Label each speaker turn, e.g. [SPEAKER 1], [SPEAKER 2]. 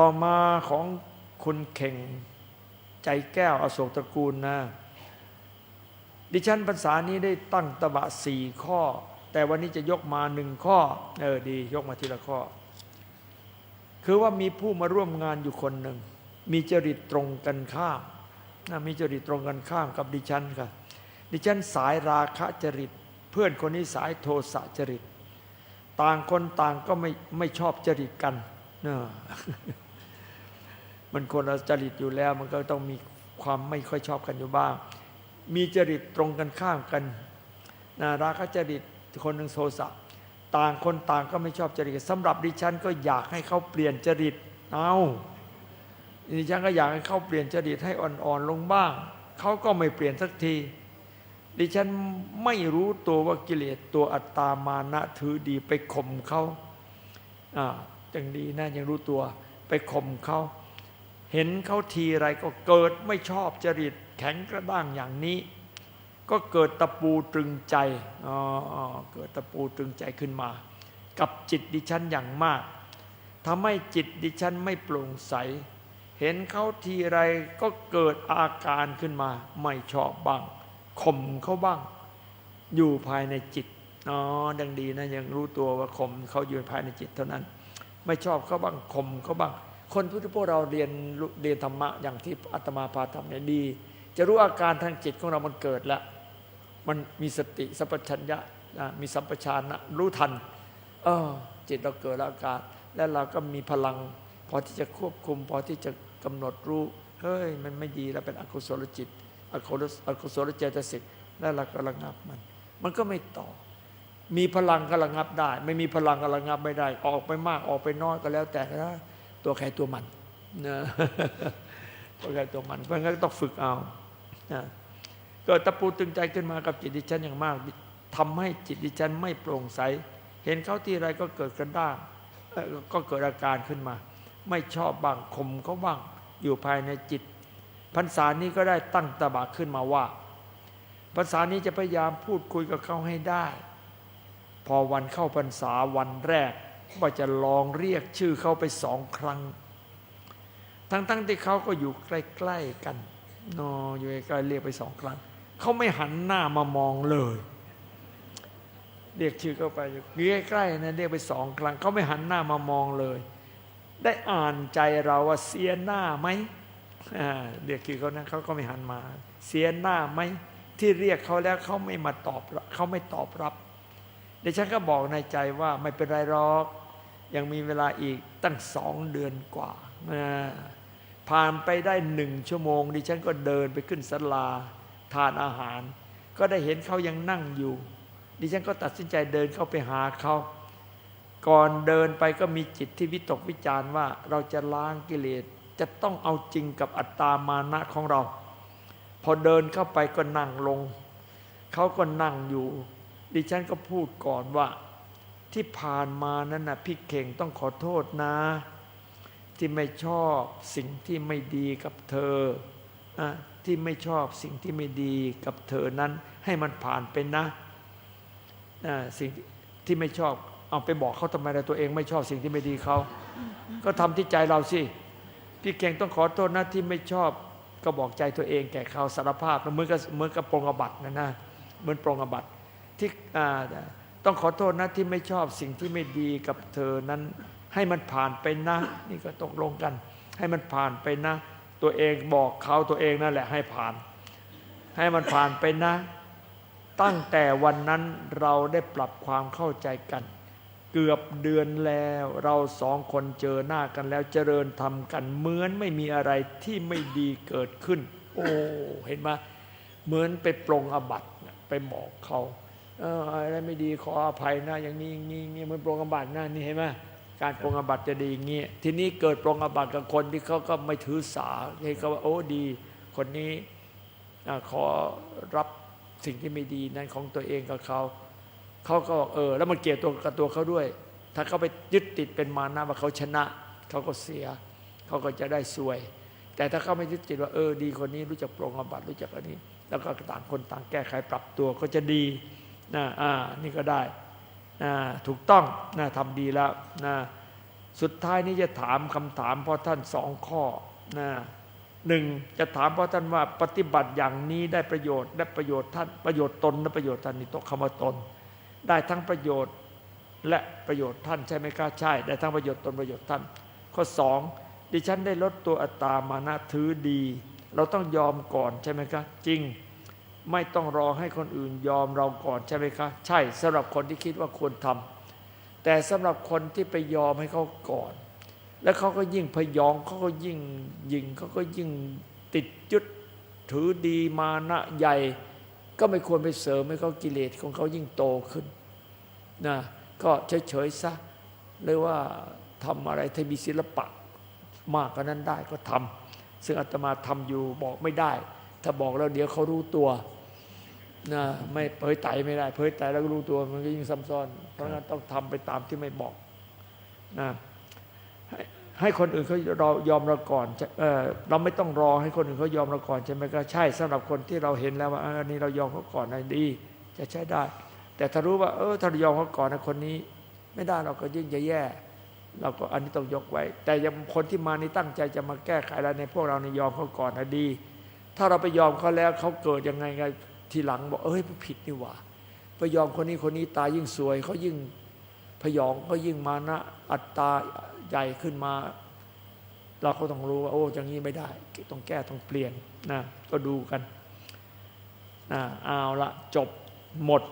[SPEAKER 1] ต่อมาของคุณเข่งใจแก้วอโศกตระกูลนะ ดิฉันภาษานี้ได้ตั้งตบะสี่ข้อ แต่วันนี้จะยกมาหนึ่งข้อ เออดียกมาทีละข้อ คือว่ามีผู้มาร่วมงานอยู่คนหนึ่ง มีจริตตรงกันข้ามนะมีจริตตรงกันข้ามกับดิฉันค่ะ ดิฉันสายราคะจริต เพื่อนคนนี้สายโทสะจริต ต่างคนต่างก็ไม่ไม่ชอบจริตกันเนอะ มันคนละจริตอยู่แล้ว มันก็ต้องมีความไม่ค่อยชอบกันอยู่บ้าง มีจริตตรงกันข้ามกันนะราคะจริตคนหนึ่งโทสะต่างคนต่างก็ไม่ชอบจริตสำหรับดิฉันก็อยากให้เขาเปลี่ยนจริตเอาดิฉันก็อยากให้เขาเปลี่ยนจริตให้อ่อนๆลงบ้าง เขาก็ไม่เปลี่ยนสักที ดิฉันไม่รู้ตัวว่ากิเลสตัวอัตตามานะถือดีไปข่มเขาอ่าจังดีนะยังรู้ตัวไปข่มเขา เห็นเขาทีไรก็เกิดไม่ชอบจริตแข็งกระด้างอย่างนี้ ก็เกิดตะปูตรึงใจอ๋อเกิดตะปูตรึงใจขึ้นมา กับจิตดิฉันอย่างมากทำให้จิตดิฉันไม่โปร่งใส เห็นเขาทีไรก็เกิดอาการขึ้นมา ไม่ชอบบ้างข่มเขาบ้าง อยู่ภายในจิตอ๋อดังดีนะยังรู้ตัวว่าข่มเขาอยู่ภายในจิตเท่านั้น ไม่ชอบเขาบ้างข่มเขาบ้าง คนพุทธพวกเราเรียนเรียนธรรมะอย่างที่อาตมาพาทำเนี่ยดี จะรู้อาการทางจิตของเรามันเกิดแล้วมันมีสติสัพพัญญะมีสัมปชานะรู้ทันเออจิตเราเกิดแล้วอาการ แล้วเราก็มีพลัง พอที่จะควบคุม พอที่จะกำหนดรู้เฮ้ยมันไม่ดีแล้วเป็นอกุศลจิตอกุศลอกุศลเจตสิกแล้วเราก็ระงับมัน มันก็ไม่ต่อ มีพลังก็ระงับได้ ไม่มีพลังก็ระงับไม่ได้ ออกไปมากออกไปน้อยก็แล้วแต่นะ ตัวใครตัวมันนะตัวใครตัวมัน เพราะงั้นต้องฝึกเอานะกิดตะปูตึงใจขึ้นมากับจิตดิฉันอย่างมากทำให้จิตดิฉันไม่โปร่งใส เห็นเขาที่ไรก็เกิดกระด้างก็เกิดอาการขึ้นมา ไม่ชอบบ้างข่มเขาบ้าง อยู่ภายในจิตพรรษานี้ก็ได้ตั้งตบะขึ้นมาว่าพรรษานี้จะพยายามพูดคุยกับเขาให้ได้ พอวันเข้าพรรษาวันแรก ว่าจะลองเรียกชื่อเขาไปสองครั้ง ทั้งๆที่เขาก็อยู่ใกล้ๆกันนออยู่ใกล้ๆเรียกไปสองครั้ง เขาไม่หันหน้ามามองเลย เรียกชื่อเข้าไปอยู่ใกล้ๆนะเรียกไปสองครั้ง เขาไม่หันหน้ามามองเลย ได้อ่านใจเราว่าเสียหน้าไหมเรียกชื่อเขานะเขาก็ไม่หันมา เสียหน้าไหมที่เรียกเขาแล้วเขาไม่มาตอบรับเขาไม่ตอบรับเดี๋ยวฉันก็บอกในใจว่าไม่เป็นไรหรอก ยังมีเวลาอีกตั้งสองเดือนกว่า ผ่านไปได้หนึ่งชั่วโมง ดิฉันก็เดินไปขึ้นศาลาทานอาหาร ก็ได้เห็นเขายังนั่งอยู่ ดิฉันก็ตัดสินใจเดินเข้าไปหาเขาก่อนเดินไปก็มีจิตที่วิตกวิจารณ์ว่าเราจะล้างกิเลสจะต้องเอาจริงกับอัตตามานะของเรา พอเดินเข้าไปก็นั่งลง เขาก็นั่งอยู่ ดิฉันก็พูดก่อนว่า ที่ผ่านมานั้นนะพี่เข่งต้องขอโทษนะ ที่ไม่ชอบสิ่งที่ไม่ดีกับเธออที่ไม่ชอบสิ่งที่ไม่ดีกับเธอนั้น ให้มันผ่านไปนะสิ่งที่ไม่ชอบเอาไปบอกเขาทำไมล่ตัวเองไม่ชอบสิ่งที่ไม่ดีเขาก็ทำที่ใจเราสิพี่เก่งต้องขอโทษนะที่ไม่ชอบก็บอกใจตัวเองแก่เขาสารภาพนะเหมือนกับเหมือนกับปรงอบัตนะนะเหมือนปรงอบัตที่อ่า ต้องขอโทษนะที่ไม่ชอบสิ่งที่ไม่ดีกับเธอนั้น ให้มันผ่านไปนะ นี่ก็ตกลงกัน ให้มันผ่านไปนะ ตัวเองบอกเขาตัวเองนั่นแหละให้ผ่าน ให้มันผ่านไปนะ ตั้งแต่วันนั้นเราได้ปรับความเข้าใจกัน เกือบเดือนแล้วเราสองคนเจอหน้ากันแล้วเจริญทำกันเหมือนไม่มีอะไรที่ไม่ดีเกิดขึ้น โอ้เห็นไหมเหมือนไปปรงอบัตไปบอกเขา อออะไรไม่ดีขออภัยนะ อย่างนี้อย่างนี้อย่างนี้เหมันปรงอบัตนะนี่เห็นไหมการปรงอบัตจะดีอย่างนี้ทีนี้เกิดปรงอบัตกับคนที่เขาก็ไม่ถือสาเห็นเขาว่าโอ้ดี คนนี้ขอรับสิ่งที่ไม่ดีนั้นของตัวเองกับเขาเขาก็บอกเออ แล้วมันเกี่ยวตัวกับตัวเขาด้วย ถ้าเขาไปยึดติดเป็นมานะว่าเขาชนะเขาก็เสียเขาก็จะได้สวย แต่ถ้าเขาไม่ยึดติดว่าเออดีคนนี้รู้จักปรงอบัติรู้จักอันนี้ แล้วก็ต่างคนต่างแก้ไขปรับตัวก็จะดี นะอ่านี่ก็ได้นะถูกต้องนะทำดีแล้วนะสุดท้ายนี้จะถามคำถามพราะท่านสองข้อนะหนึ่งจะถามพราะท่านว่าปฏิบัติอย่างนี้ได้ประโยชน์ได้ประโยชน์ท่านประโยชน์ตนและประโยชน์ท่านนี่ตกคำว่าตน ได้ทั้งประโยชน์และประโยชน์ท่านใช่ไหมคะใช่ ได้ทั้งประโยชน์ตนประโยชน์ท่าน ข้อสองดิฉันได้ลดตัวอัตตามานะถือดี เราต้องยอมก่อนใช่ไหมคะจริง ไม่ต้องรอให้คนอื่นยอมเราก่อนใช่ไหมคะ ใช่สำหรับคนที่คิดว่าควรทำแต่สำหรับคนที่ไปยอมให้เขาก่อน แล้วเขาก็ยิ่งพยองเขาก็ยิ่งยิงเขาก็ยิ่งติดยึดถือดีมานะใหญ่ ก็ไม่ควรไปเสริมให้เขากิเลสของเขายิ่งโตขึ้นนะก็เฉยๆซะหรือว่าทำอะไรที่มีศิลปะมากกว่านั้นได้ก็ทำซึ่งอาตมาทำอยู่บอกไม่ได้ ถ้าบอกแล้วเดี๋ยวเขารู้ตัวนะไม่เผยไตไม่ได้เผยไตแล้วรู้ตัวมันก็ยิ่งซับซ้อน เพราะงั้นต้องทำไปตามที่ไม่บอกนะให้ให้คนอื่นเขาเรายอมเราก่อนเออเราไม่ต้องรอให้คนอื่นเขายอมเราก่อนใช่ไหมก็ใช่สำหรับคนที่เราเห็นแล้วว่าอันนี้เรายอมเขาก่อนนะดี จะใช้ได้ แต่ถ้ารู้ว่า เออถ้าเรายอมเขาก่อนนะคนนี้ ไม่ได้เราก็ยิ่งจะแย่ เราก็อันนี้ต้องยกไว้ แต่ยังคนที่มานี่ตั้งใจจะมาแก้ไขอะไรในพวกเราในยอมเขาก่อนนะดี ถ้าเราไปยอมเขาแล้วเขาเกิดยังไงไงทีหลังบอกเอ้ยผิดนี่หว่าไปยอมคนนี้คนนี้ตายยิ่งสวยเขายิ่งพยองก็ยิ่งมานะอัตตาใหญ่ขึ้นมา เราก็ต้องรู้ว่าโอ้อย่างนี้ไม่ได้ ต้องแก้ต้องเปลี่ยนนะก็ดูกันนะเอาละจบหมด